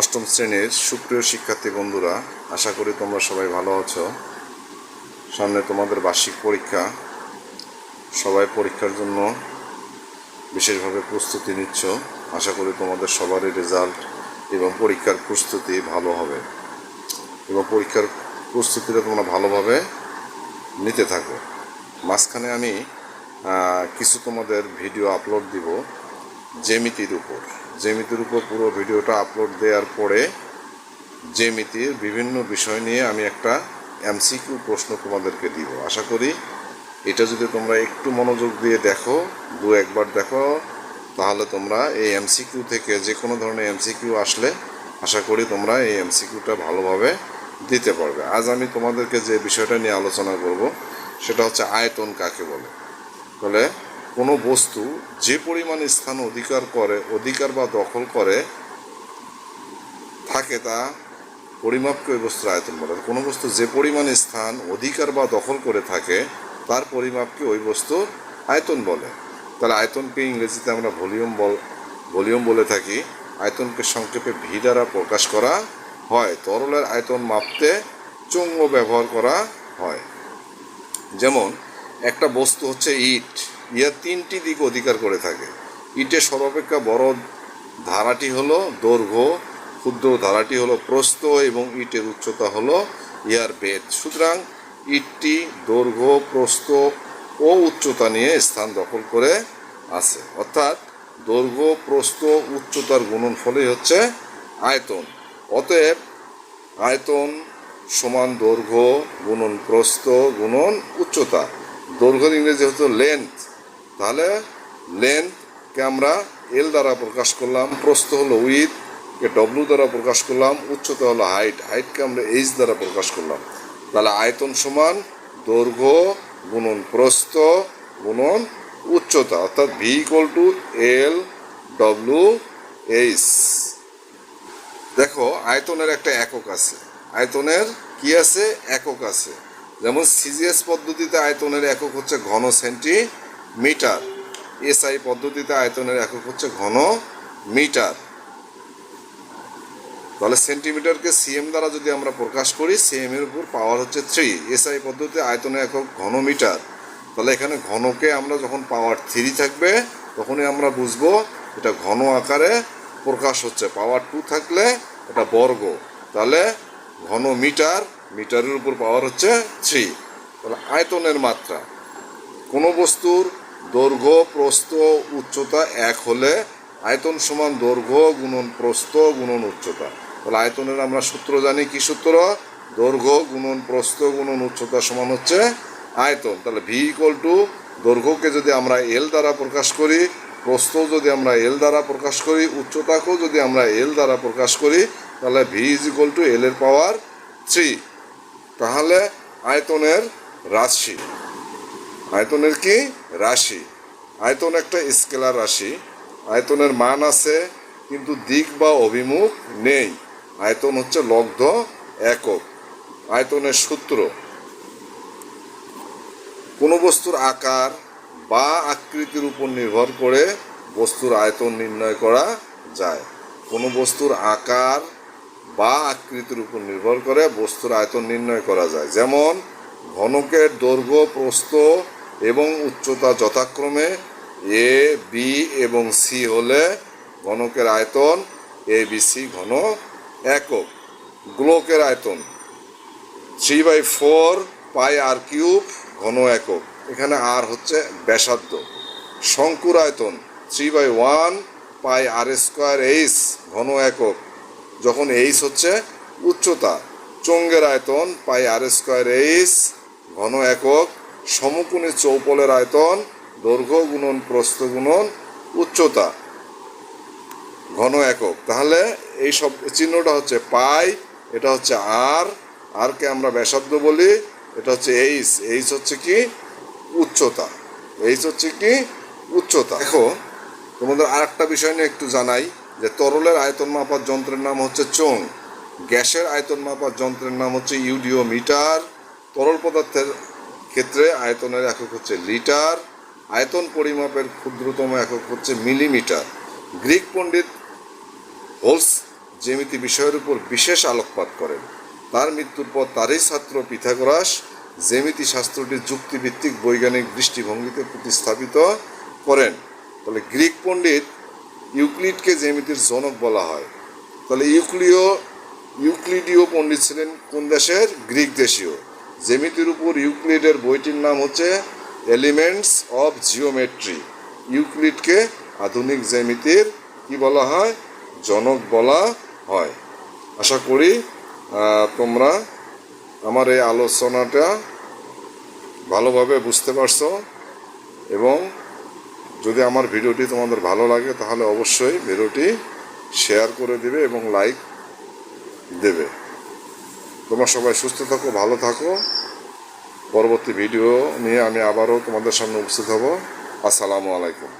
অষ্টম শ্রেণির সুপ্রিয় শিক্ষার্থী বন্ধুরা, আশা করি তোমরা সবাই ভালো আছো। সামনে তোমাদের বার্ষিক পরীক্ষা। সবাই পরীক্ষার জন্য বিশেষভাবে প্রস্তুতি নিচ্ছ। আশা করি তোমাদের সবারই রেজাল্ট এবং পরীক্ষার প্রস্তুতি ভালো হবে। এবং পরীক্ষার প্রস্তুতিটা তোমরা ভালোভাবে নিতে থাকো। মাঝখানে আমি কিছু তোমাদের ভিডিও আপলোড দিব, জ্যামিতির উপর। জ্যামিতির উপর পুরো ভিডিওটা আপলোড দেওয়ার পরে জ্যামিতির বিভিন্ন বিষয় নিয়ে আমি একটা এমসিকিউ প্রশ্ন তোমাদেরকে দিব। আশা করি এটা যদি তোমরা একটু মনোযোগ দিয়ে দেখো, দু একবার দেখো, তাহলে তোমরা এই এমসিকিউ থেকে যে কোনো ধরনের এমসিকিউ আসলে আশা করি তোমরা এই এমসিকিউটা ভালোভাবে দিতে পারবে। আজ আমি তোমাদেরকে যে বিষয়টা নিয়ে আলোচনা করব, সেটা হচ্ছে আয়তন কাকে বলে? তাহলে কোনো বস্তু যে পরিমাণ স্থান অধিকার করে, অধিকার বা দখল করে, থাকে তা পরিমাপকে ওই বস্তুর আয়তন বলে। কোনো বস্তু যে পরিমাণ স্থান, অধিকার বা দখল করে থাকে, তার পরিমাপকে ওই বস্তুর আয়তন বলে। তাহলে আয়তনকে ইংরেজিতে আমরা ভলিউম বল, ভলিউম বলে থাকি। আয়তনকে সংক্ষেপে ভি দ্বারা প্রকাশ করা হয়। তরলের আয়তন মাপতে চৌঙ্গ ব্যবহার করা হয়। যেমন, একটা বস্তু হচ্ছে ইট। ইহার তিনটি দিক অধিকার করে থাকে। ইটের সর্বাপেক্ষা বড় ধারাটি হলো দৈর্ঘ্য, ক্ষুদ্র ধারাটি হলো প্রস্থ এবং ইটের উচ্চতা হলো ইয়ার বেদ। সুতরাং ইটটি দৈর্ঘ্য, প্রস্থ ও উচ্চতা নিয়ে স্থান দখল করে আছে। অর্থাৎ দৈর্ঘ্য, প্রস্থ, উচ্চতার গুণন ফলেই হচ্ছে আয়তন। অতএব আয়তন সমান দৈর্ঘ্য, গুণন প্রস্থ, গুণন উচ্চতা। দৈর্ঘ্য ইংরেজি হতো লেন্থ তাহলে লেন্থকে আমরা এল দ্বারা প্রকাশ করলাম, প্রস্থ হলো উইথ কে ডব্লু দ্বারা প্রকাশ করলাম, উচ্চতা হলো হাইট হাইটকে আমরা এইচ দ্বারা প্রকাশ করলাম। তাহলে আয়তন সমান, দৈর্ঘ্য, গুণন প্রস্থ, গুণন উচ্চতা, অর্থাৎ V equal to L W H দেখো, আয়তনের একটা একক আছে। আয়তনের কি আছে? একক আছে। যেমন সিজিএস পদ্ধতিতে আয়তনের একক হচ্ছে ঘন সেন্টিমিটার এসআই পদ্ধতিতে আয়তনের একক হচ্ছে ঘন মিটার। তাহলে সেন্টিমিটারকে সিএম দ্বারা যদি আমরা প্রকাশ করি, সিএম এর উপর পাওয়ার হচ্ছে থ্রি। এসআই পদ্ধতিতে আয়তনের একক ঘন মিটার। তাহলে এখানে ঘনকে আমরা যখন পাওয়ার থ্রি থাকবে, তখনই আমরা বুঝব এটা ঘন আকারে প্রকাশ হচ্ছে। পাওয়ার টু থাকলে এটা বর্গ। তাহলে ঘন মিটার, মিটারের উপর পাওয়ার হচ্ছে থ্রি। তাহলে আয়তনের মাত্রা। কোনো বস্তুর দৈর্ঘ্য, প্রস্থ, উচ্চতা এক হলে আয়তন সমান দৈর্ঘ্য গুণন প্রস্থ গুণন উচ্চতা। তাহলে আয়তনের আমরা সূত্র জানি কি সূত্র? দৈর্ঘ্য গুণন প্রস্থ গুণন উচ্চতা সমান হচ্ছে আয়তন। তাহলে ভি ইকুয়াল টু দৈর্ঘ্যকে যদি আমরা এল দ্বারা প্রকাশ করি, প্রস্থ যদি আমরা এল দ্বারা প্রকাশ করি, উচ্চতাকেও যদি আমরা এল দ্বারা প্রকাশ করি, তাহলে V is equal to L এর পাওয়ার থ্রি তাহলে আয়তনের রাশি। আয়তনের কি? রাশি। আয়তন একটা স্কেলার রাশি। আয়তনের মান আছে, কিন্তু দিক বা অভিমুখ নেই। আয়তন হচ্ছে লব্ধ একক। আয়তনের সূত্র। কোনো বস্তুর আকার বা আকৃতির উপর নির্ভর করে বস্তুর আয়তন নির্ণয় করা যায়। কোনো বস্তুর আকার বা আকৃতির উপর নির্ভর করে বস্তুর আয়তন নির্ণয় করা যায়। যেমন, ঘনকের দৈর্ঘ্য, প্রস্থ এবং উচ্চতা যথাক্রমে এ, বি এবং সি হলে ঘনকের আয়তন, এ, বি, সি ঘন একক। গ্লোকের আয়তন three by four pi R cube ঘন একক। এখানে আর হচ্ছে ব্যাসার্ধ। শঙ্কুর আয়তন three by one pi R square H ঘন একক। যখন এইচ হচ্ছে উচ্চতা চঙ্গের আয়তন পাই আর স্কোয়ার এইচ ঘন একক। সমকোণী চৌপলের আয়তন, দৈর্ঘ্য গুণন, প্রস্থ গুণন, উচ্চতা ঘন একক। তাহলে এই সব চিহ্নটা হচ্ছে পাই, এটা হচ্ছে আর আরকে আমরা ব্যাসার্ধ বলি, এটা হচ্ছে এইচ এইচ হচ্ছে কি? উচ্চতা। এইচ হচ্ছে কি? উচ্চতা। দেখো, তোমাদের আর একটা বিষয় নিয়ে একটু জানাই, যে তরলের আয়তন মাপার যন্ত্রের নাম হচ্ছে চোং গ্যাসের আয়তন মাপার যন্ত্রের নাম হচ্ছে ইউডিও মিটার তরল পদার্থের ক্ষেত্রে আয়তনের একক হচ্ছে লিটার। আয়তন পরিমাপের ক্ষুদ্রতম একক হচ্ছে মিলিমিটার। গ্রিক পণ্ডিত হোলস জ্যামিতি বিষয়ের উপর বিশেষ আলোকপাত করেন। তার মৃত্যুর পর তারই ছাত্র পিথাগোরাস জ্যামিতি শাস্ত্রটি যুক্তিভিত্তিক বৈজ্ঞানিক দৃষ্টিভঙ্গিতে প্রতিস্থাপিত করেন। তাহলে গ্রিক পণ্ডিত ইউক্লিডকে জ্যামিতির জনক বলা হয়। তাহলে ইউক্লিও ইউক্লিডীয় পণ্ডিত ছিলেন কোন দেশের? গ্রিক দেশীয়। জ্যামিতির উপর ইউক্লিডের বইটির নাম হচ্ছে এলিমেন্টস অফ জিওমেট্রি ইউক্লিডকে আধুনিক জ্যামিতির, কি বলা হয়? জনক বলা হয়। আশা করি তোমরা আমার এই আলোচনাটা ভালোভাবে বুঝতে পারছ এবং যদি আমার ভিডিওটি তোমাদের ভালো লাগে, তাহলে অবশ্যই ভিডিওটি শেয়ার করে দেবে এবং লাইক দেবে। তোমরা সবাই সুস্থ থাকো, ভালো থাকো। পরবর্তী ভিডিও নিয়ে আমি আবারও তোমাদের সামনে উপস্থিত হব। আসসালামু আলাইকুম।